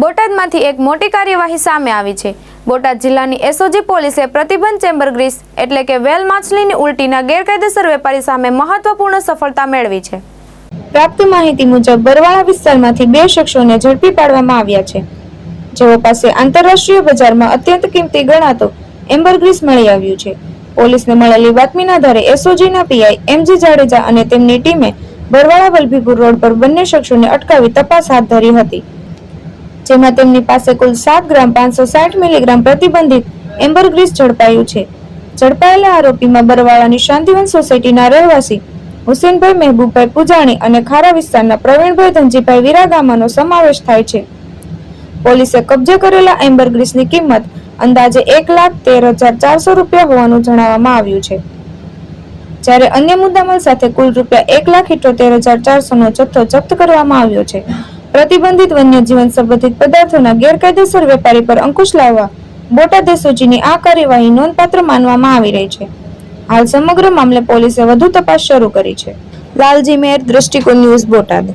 બોટાદમાંથી એક મોટી કાર્યવાહી સામે આવી છે. બોટાદ જિલ્લાની એસઓજી પોલીસે પ્રતિબંધ ચેમ્બર ગ્રીસ એટલે કે વેલ માછલીની ઉલટીના ગેરકાયદેસર વેપારી સામે મહત્વપૂર્ણ સફળતા મેળવી છે. પ્રાપ્ત માહિતી મુજબ બરવાળા વિસ્તારમાંથી બે શખ્સોને ઝડપી પાડવામાં આવ્યા છે. જેઓ પાસે આંતરરાષ્ટ્રીય બજારમાં અત્યંત કિંમતી ગણાતો એમ્બર ગ્રીસ મળી આવ્યું છે. પોલીસને મળેલી બાતમીના આધારે એસઓજીના પીઆઈ એમજી જાડેજા અને તેમની ટીમે બરવાળા વલભીપુર રોડ પર બંને શખ્સોને અટકાવી તપાસ હાથ ધરી હતી. જેમાં તેમની પાસે કુલ સાત ગ્રામ પાંચસો સાઠ મિલીગ્રામ પ્રતિબંધિત એમ્બરગ્રીસ ઝડપાયું છે. ઝડપાયેલા આરોપીમાં બરવાળાની શાંતિવન સોસાયટીના રહેવાસી હુસેનભાઈ મહેબૂબભાઈ પૂજાણી અને ખારા વિસ્તારના પ્રવીણભાઈ ધનજીભાઈ વિરાગામાનો સમાવેશ થાય છે. પોલીસે કબજે કરેલા એમ્બરગ્રીસની કિંમત અંદાજે એક લાખ તેર હજાર ચારસો રૂપિયા હોવાનું જણાવવામાં આવ્યું છે. જ્યારે અન્ય મુદ્દામાલ સાથે કુલ રૂપિયા એક લાખ ઇઠોતેર હજાર ચારસો નો જથ્થો જપ્ત કરવામાં આવ્યો છે. પ્રતિબંધિત વન્યજીવન સંબંધિત પદાર્થોના ગેરકાયદેસર વેપારી પર અંકુશ લાવવા બોટાદ એસઓજીની આ કાર્યવાહી નોંધપાત્ર માનવામાં આવી રહી છે. હાલ સમગ્ર મામલે પોલીસે વધુ તપાસ શરૂ કરી છે. લાલજી મેર, દ્રષ્ટિકોણ ન્યૂઝ બોટાદ.